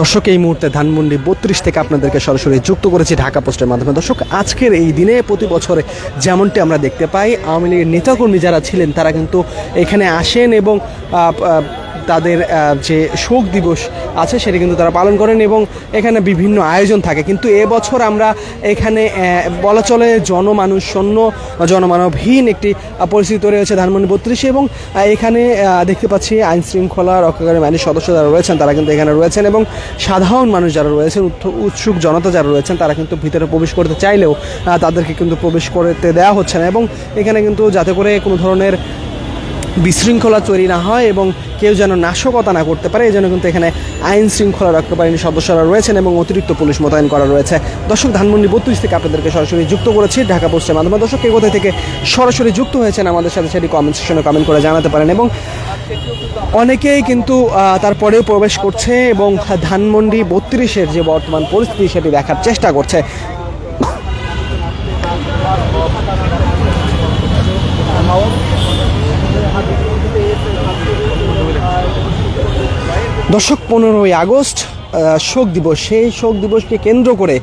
দর্শক, এই মুহূর্তে ধানমন্ডি বত্রিশ থেকে আপনাদেরকে সরাসরি যুক্ত করেছি ঢাকা পোস্টের মাধ্যমে। দর্শক, আজকের এই দিনে প্রতি বছরে যেমনটি আমরা দেখতে পাই, আওয়ামী লীগের নেতাকর্মী যারা ছিলেন, তারা কিন্তু এখানে আসেন এবং তাদের যে শোক দিবস আছে সেটা কিন্তু তারা পালন করেন এবং এখানে বিভিন্ন আয়োজন থাকে। কিন্তু এবছর আমরা এখানে বলা চলে জনমানুষ শূন্য জনমানবহীন একটি পরিস্থিতি তৈরি হয়েছে ধানমন্ডি বত্রিশে এবং এখানে দেখতে পাচ্ছি আইন শৃঙ্খলা রক্ষাকারী বাহিনীর সদস্য যারা রয়েছেন তারা কিন্তু এখানে রয়েছেন এবং সাধারণ মানুষ যারা রয়েছেন, উৎ- উৎসুক জনতা যারা রয়েছেন তারা কিন্তু ভিতরে প্রবেশ করতে চাইলেও তাদেরকে কিন্তু প্রবেশ করতে দেওয়া হচ্ছে না এবং এখানে কিন্তু যাতে করে কোনো ধরনের বিশৃঙ্খলা তৈরি না হয় এবং কেউ যেন নাশকতা না করতে পারে এই জন্য কিন্তু এখানে আইন শৃঙ্খলা রক্ষা বাহিনীর সদস্যরা রয়েছেন এবং অতিরিক্ত পুলিশ মোতায়েন করা রয়েছে। দর্শক, ধানমন্ডি বত্রিশ থেকে আপনাদেরকে সরাসরি যুক্ত করেছি। ঢাকা পোস্টের মাধ্যমে দর্শক কে কোথায় থেকে সরাসরি যুক্ত হয়েছেন আমাদের সাথে সেটি কমেন্ট সেকশনে কমেন্ট করে জানাতে পারেন এবং অনেকেই কিন্তু তারপরেও প্রবেশ করছে এবং ধানমন্ডি বত্রিশের যে বর্তমান পরিস্থিতি সেটি দেখার চেষ্টা করছে। দর্শক পনেরোই আগস্ট শোক দিবস। সেই শোক দিবসকে কেন্দ্র করে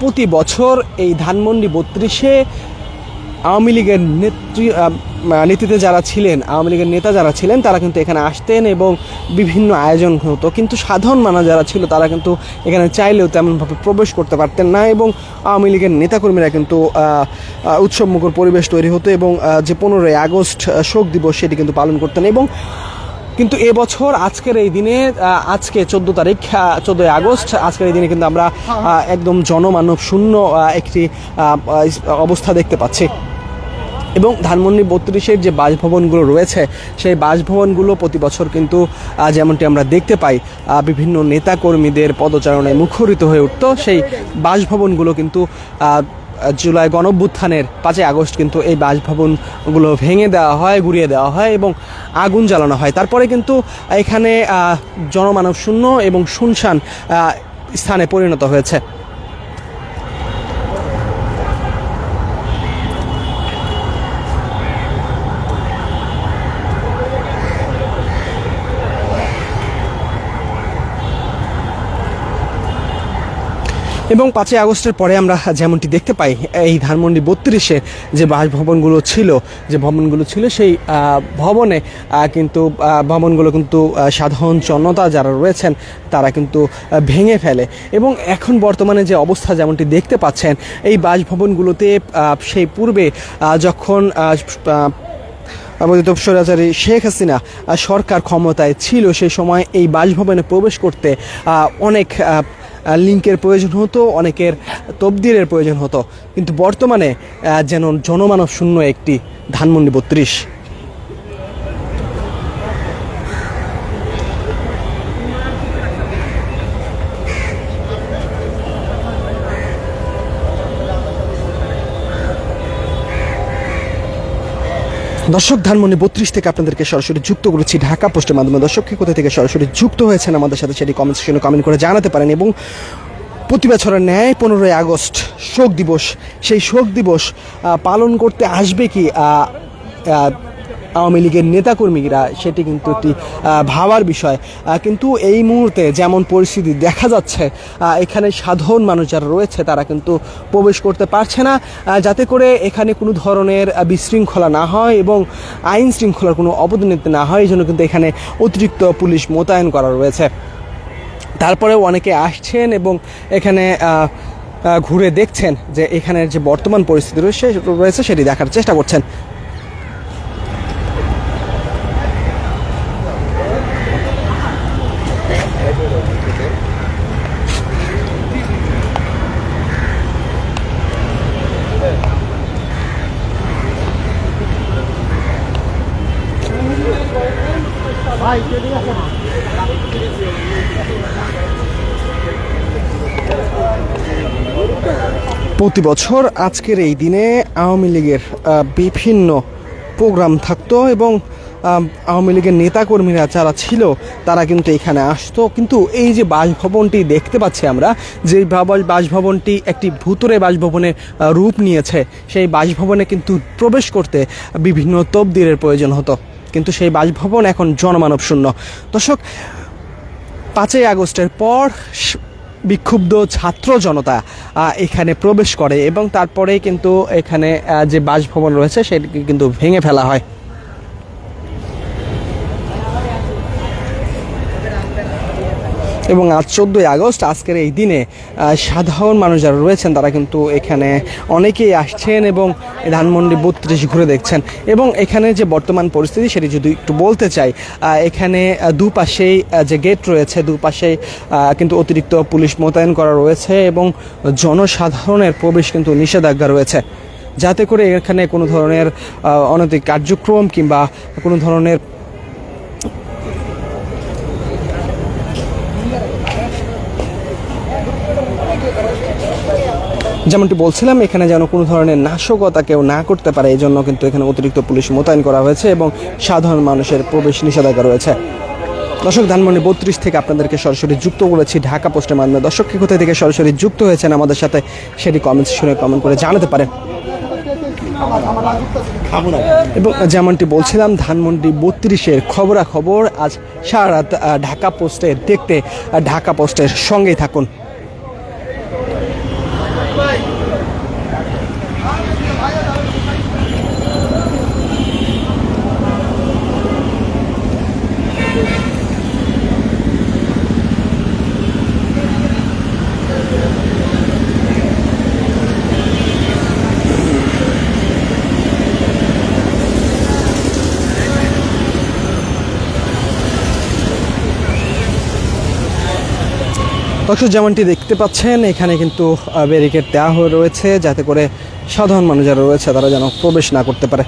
প্রতি বছর এই ধানমন্ডি বত্রিশে আওয়ামী লীগের নেত্রী আহ, নেতৃত্বে যারা ছিলেন আওয়ামী লীগের নেতা যারা ছিলেন তারা কিন্তু এখানে আসতেন এবং বিভিন্ন আয়োজন হতো। কিন্তু সাধারণ মানা যারা ছিল তারা কিন্তু এখানে চাইলেও তেমনভাবে প্রবেশ করতে পারতেন না এবং আওয়ামী লীগের নেতাকর্মীরা কিন্তু উৎসবমুখর পরিবেশ তৈরি হতো এবং যে পনেরোই আগস্ট শোক দিবস সেটি কিন্তু পালন করতেন এবং কিন্তু এবছর আজকের এই দিনে আজকে চোদ্দ তারিখ চোদ্দোই আগস্ট, আজকের এই দিনে কিন্তু আমরা একদম জনমানব শূন্য একটি অবস্থা দেখতে পাচ্ছি। এবং ধানমন্ডি বত্রিশের যে বাসভবনগুলো রয়েছে, সেই বাসভবনগুলো প্রতি বছর কিন্তু যেমনটি আমরা দেখতে পাই বিভিন্ন নেতাকর্মীদের পদচারণায় মুখরিত হয়ে উঠতো। সেই বাসভবনগুলো কিন্তু জুলাই গণভ্যুত্থানের পাঁচই আগস্ট কিন্তু এই বাসভবনগুলো ভেঙে দেওয়া হয়, গুড়িয়ে দেওয়া হয় এবং আগুন জ্বালানো হয়। তারপরে কিন্তু এখানে জনমানব শূন্য এবং শুনশান স্থানে পরিণত হয়েছে। এবং পাঁচই আগস্টের পরে আমরা যেমনটি দেখতে পাই, এই ধানমন্ডি বত্রিশে যে বাসভবনগুলো ছিল, যে ভবনগুলো ছিল সেই ভবনে কিন্তু ভবনগুলো কিন্তু সাধারণ জনতা যারা রয়েছেন, তারা কিন্তু ভেঙে ফেলে। এবং এখন বর্তমানে যে অবস্থা যেমনটি দেখতে পাচ্ছেন, এই বাসভবনগুলোতে সেই পূর্বে যখন স্বৈরাচারী শেখ হাসিনা সরকার ক্ষমতায় ছিল সেই সময় এই বাসভবনে প্রবেশ করতে অনেক লিঙ্কের প্রয়োজন হতো, অনেকের তবদিরের প্রয়োজন হতো। কিন্তু বর্তমানে যেন জনমানব শূন্য একটি ধানমন্ডি বত্রিশ দর্শক, ধানমন্ডি বত্রিশ থেকে আপনাদেরকে সরাসরি যুক্ত করেছি ঢাকা পোস্টের মাধ্যমে। দর্শককে কোথা থেকে সরাসরি যুক্ত হয়েছেন আমাদের সাথে সেটি কমেন্ট সেকশনে কমেন্ট করে জানাতে পারেন এবং প্রতি বছরের ন্যায় পনেরোই আগস্ট শোক দিবস, সেই শোক দিবস পালন করতে আসবে কি? আওয়ামী লীগের নেতাকর্মীরা, সেটি কিন্তু একটি ভাবার বিষয়। কিন্তু এই মুহূর্তে যেমন পরিস্থিতি দেখা যাচ্ছে এখানে সাধারণ মানুষ যারা রয়েছে, তারা কিন্তু প্রবেশ করতে পারছে না যাতে করে এখানে কোনো ধরনের বিশৃঙ্খলা না হয় এবং আইন শৃঙ্খলার কোনো অবনতি না হয় এই জন্য কিন্তু এখানে অতিরিক্ত পুলিশ মোতায়েন করা রয়েছে। তারপরেও অনেকে আসছেন এবং এখানে ঘুরে দেখছেন যে এখানের যে বর্তমান পরিস্থিতি রয়েছে রয়েছে, সেটি দেখার চেষ্টা করছেন। প্রতি বছর আজকের এই দিনে আওয়ামী লীগের বিভিন্ন প্রোগ্রাম থাকতো এবং আওয়ামী লীগের নেতাকর্মীরা যারা ছিল, তারা কিন্তু এখানে আসতো। কিন্তু এই যে বাসভবনটি দেখতে পাচ্ছি আমরা, যে ভাব- বাসভবনটি একটি ভূতুরে বাসভবনের রূপ নিয়েছে, সেই বাসভবনে কিন্তু প্রবেশ করতে বিভিন্ন তবদিরের প্রয়োজন হতো। কিন্তু সেই বাসভবন এখন জনমানব শূন্য দর্শক, পাঁচই আগস্টের পর বিক্ষুব্ধ ছাত্র জনতা এখানে প্রবেশ করে এবং তারপরে কিন্তু এখানে যে বাসভবন রয়েছে সেটিকে কিন্তু ভেঙে ফেলা হয়। এবং আজ চোদ্দোই আগস্ট, আজকের এই দিনে সাধারণ মানুষ যারা রয়েছেন, তারা কিন্তু এখানে অনেকেই আসছেন এবং ধানমন্ডি বত্রিশ ঘুরে দেখছেন। এবং এখানে যে বর্তমান পরিস্থিতি, সেটি যদি একটু বলতে চাই এখানে দুপাশেই যে গেট রয়েছে, দুপাশেই কিন্তু অতিরিক্ত পুলিশ মোতায়েন করা রয়েছে এবং জনসাধারণের প্রবেশ কিন্তু নিষেধাজ্ঞা রয়েছে। যাতে করে এখানে কোনো ধরনের অনৈতিক কার্যক্রম কিংবা কোনো ধরনের যেমনটি বলছিলাম, এখানে যেন কোনো ধরনের নাশকতা কেউ না করতে পারে এই জন্য কিন্তু এখানে অতিরিক্ত পুলিশ মোতায়েন করা হয়েছে এবং সাধারণ মানুষের প্রবেশ নিষেধাজ্ঞা রয়েছে। দর্শক, ধানমন্ডি বত্রিশ থেকে আপনাদেরকে সরাসরি যুক্ত করেছি ঢাকা পোস্টের মাধ্যমে। দর্শক, কি কোথায় থেকে সরাসরি যুক্ত হয়েছেন আমাদের সাথে সেটি কমেন্ট শুনে কমেন্ট করে জানাতে পারেন। এবং যেমনটি বলছিলাম, ধানমন্ডি বত্রিশের খবরাখবর আজ সারা রাত ঢাকা পোস্টে দেখতে ঢাকা পোস্টের সঙ্গেই থাকুন। দর্শক, যেমনটি দেখতে পাচ্ছেন, এখানে কিন্তু ব্যারিকেড দেওয়া হয়ে রয়েছে যাতে করে সাধারণ মানুষ যারা রয়েছে, তারা যেন প্রবেশ না করতে পারে।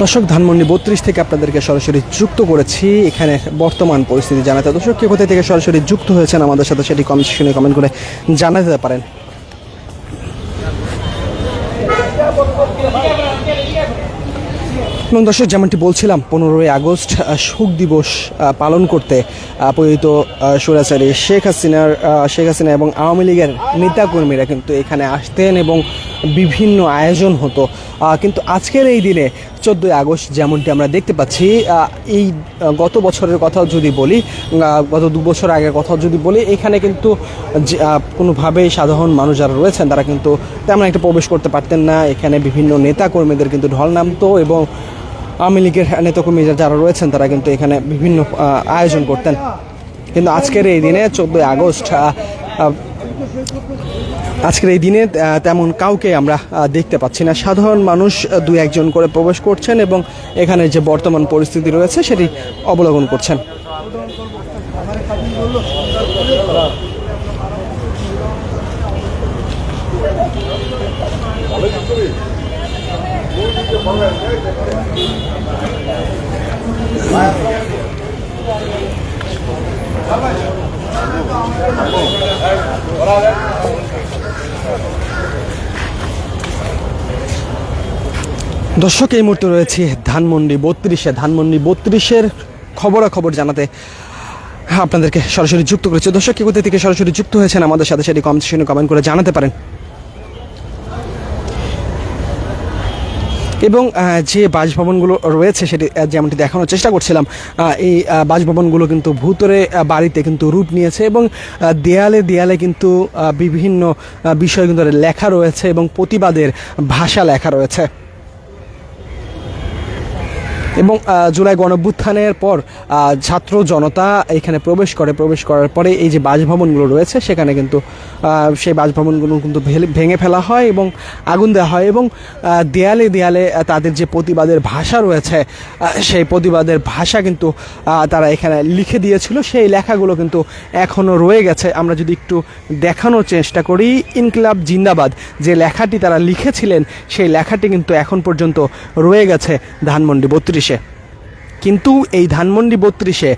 দর্শক ধানমন্ডি বত্রিশ থেকে আপনাদেরকে সরাসরি যুক্ত করেছি। এখানে বর্তমান পরিস্থিতি জানাতে দর্শক কে কোথায় থেকে সরাসরি যুক্ত হয়েছেন আমাদের সাথে সেটি কমেন্ট কমেন্ট করে জানাতে পারেন। এবং দর্শক যেমনটি বলছিলাম পনেরোই আগস্ট শোক দিবস পালন করতে আহ, স্বৈরাচারী শেখ হাসিনার শেখ হাসিনা এবং আওয়ামী লীগের নেতাকর্মীরা কিন্তু এখানে আসতেন এবং বিভিন্ন আয়োজন হতো। কিন্তু আজকের এই দিনে চোদ্দোই আগস্ট যেমনটি আমরা দেখতে পাচ্ছি এই গত বছরের কথাও যদি বলি গত দু বছর আগের কথাও যদি বলি, এখানে কিন্তু কোনোভাবেই সাধারণ মানুষ যারা রয়েছেন, তারা কিন্তু তেমন একটা প্রবেশ করতে পারতেন না। এখানে বিভিন্ন নেতা কর্মীদের কিন্তু ঢল নামতো এবং আওয়ামী লীগের নেতাকর্মী যারা রয়েছেন, তারা কিন্তু এখানে বিভিন্ন আয়োজন করতেন। কিন্তু আজকের এই দিনে চোদ্দোই আগস্ট আজকের এই দিনে তেমন কাউকে আমরা দেখতে পাচ্ছি না। সাধারণ মানুষ দু একজন করে প্রবেশ করছেন এবং এখানে যে বর্তমান পরিস্থিতি রয়েছে, সেটি অবলোকন করছেন। দর্শক, এই মুহূর্তে রয়েছে ধানমন্ডি বত্রিশে। ধানমন্ডি বত্রিশের খবরাখবর জানাতে আপনাদেরকে সরাসরি যুক্ত করেছে। দর্শক, কি থেকে সরাসরি যুক্ত হয়েছেন আমাদের সাথে সেটি কমেন্ট কমেন্ট করে জানাতে পারেন। এবং যে বাসভবনগুলো রয়েছে সেটি যেমনটি দেখানোর চেষ্টা করছিলাম এই বাসভবনগুলো কিন্তু ভূতরে বাড়িতে কিন্তু রূপ নিয়েছে এবং দেয়ালে দেয়ালে কিন্তু বিভিন্ন বিষয় কিন্তু লেখা রয়েছে এবং প্রতিবাদের ভাষা লেখা রয়েছে। এবং জুলাই গণভ্যুত্থানের পর ছাত্র জনতা এখানে প্রবেশ করে। প্রবেশ করার পরে এই যে বাসভবনগুলো রয়েছে, সেখানে কিন্তু সেই বাসভবনগুলো কিন্তু ভেঙে ফেলা হয় এবং আগুন দেওয়া হয় এবং দেয়ালে দেয়ালে তাদের যে প্রতিবাদের ভাষা রয়েছে সেই প্রতিবাদের ভাষা কিন্তু তারা এখানে লিখে দিয়েছিল। সেই লেখাগুলো কিন্তু এখনও রয়ে গেছে। আমরা যদি একটু দেখানোর চেষ্টা করি, ইনকিলাব জিন্দাবাদ, যে লেখাটি তারা লিখেছিলেন, সেই লেখাটি কিন্তু এখন পর্যন্ত রয়ে গেছে ধানমন্ডি বত্রিশে। কিন্তু এই ধানমন্ডি বত্রিশে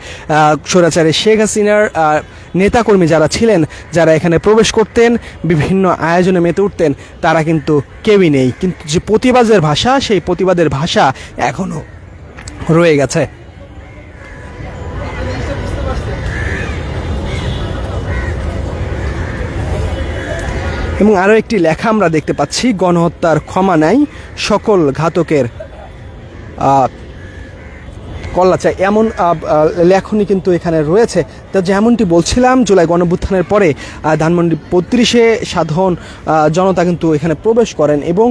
স্বৈরাচারে শেখ হাসিনার নেতাকর্মী যারা ছিলেন, যারা এখানে প্রবেশ করতেন, বিভিন্ন আয়োজনে মেতে উঠতেন, তারা কিন্তু কেউই নেই। কিন্তু যে প্রতিবাদের ভাষা, সেই প্রতিবাদের ভাষা এখনও রয়ে গেছে। এবং আরও একটি লেখা আমরা দেখতে পাচ্ছি, গণহত্যার ক্ষমা নাই, সকল ঘাতকের কল্লা চাই। এমন আহ, আহ, লেখনী কিন্তু এখানে রয়েছে। তো যেমনটি বলছিলাম জুলাই গণভ্যুত্থানের পরে ধানমন্ডি বত্রিশে সাধারণ জনতা কিন্তু এখানে প্রবেশ করেন এবং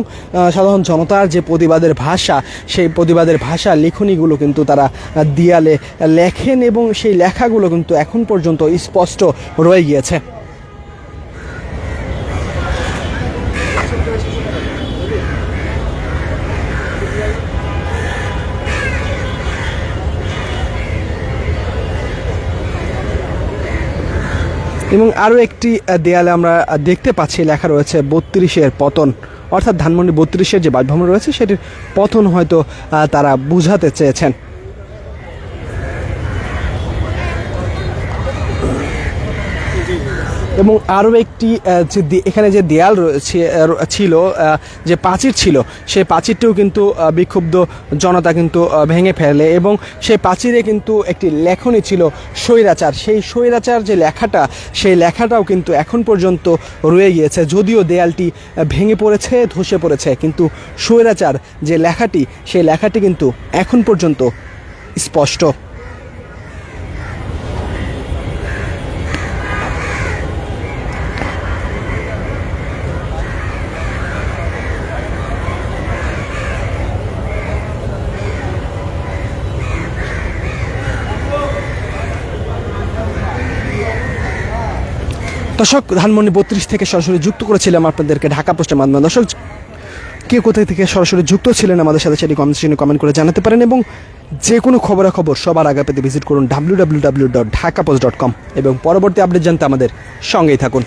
সাধারণ জনতার যে প্রতিবাদের ভাষা সেই প্রতিবাদের ভাষা লেখনীগুলো কিন্তু তারা দিয়ালে লেখেন এবং সেই লেখাগুলো কিন্তু এখন পর্যন্ত স্পষ্ট রয়ে গিয়েছে। এবং আরও একটি দেয়ালে আমরা দেখতে পাচ্ছি, লেখা রয়েছে বত্রিশের পতন। অর্থাৎ ধানমন্ডি বত্রিশের যে বাসভবন রয়েছে, সেটির পতন হয়তো তারা বুঝাতে চেয়েছেন। এবং আরও একটি যে এখানে যে দেয়াল ছিল যে প্রাচীর ছিল, সেই প্রাচীরটিও কিন্তু বিক্ষুব্ধ জনতা কিন্তু ভেঙে ফেলে এবং সেই প্রাচীরে কিন্তু একটি লেখনী ছিল স্বৈরাচার। সেই স্বৈরাচার যে লেখাটা, সেই লেখাটাও কিন্তু এখন পর্যন্ত রয়ে গিয়েছে। যদিও দেয়ালটি ভেঙে পড়েছে, ধসে পড়েছে, কিন্তু স্বৈরাচার যে লেখাটি, সেই লেখাটি কিন্তু এখন পর্যন্ত স্পষ্ট। দর্শক, ধানমন্ডি বত্রিশ থেকে সরাসরি যুক্ত করেছিলাম আপনাদেরকে ঢাকা পোস্টের মাধ্যমে। দর্শক, কে কোথায় থেকে সরাসরি যুক্ত ছিলেন আমাদের সাথে সেটি কমেন্ট সেকশনে কমেন্ট করে জানাতে পারেন এবং যে কোনো খবরাখবর সবার আগে পেতে ভিজিট করুন W W W dot Dhaka Post dot com এবং পরবর্তী আপডেট জানতে আমাদের সঙ্গেই থাকুন।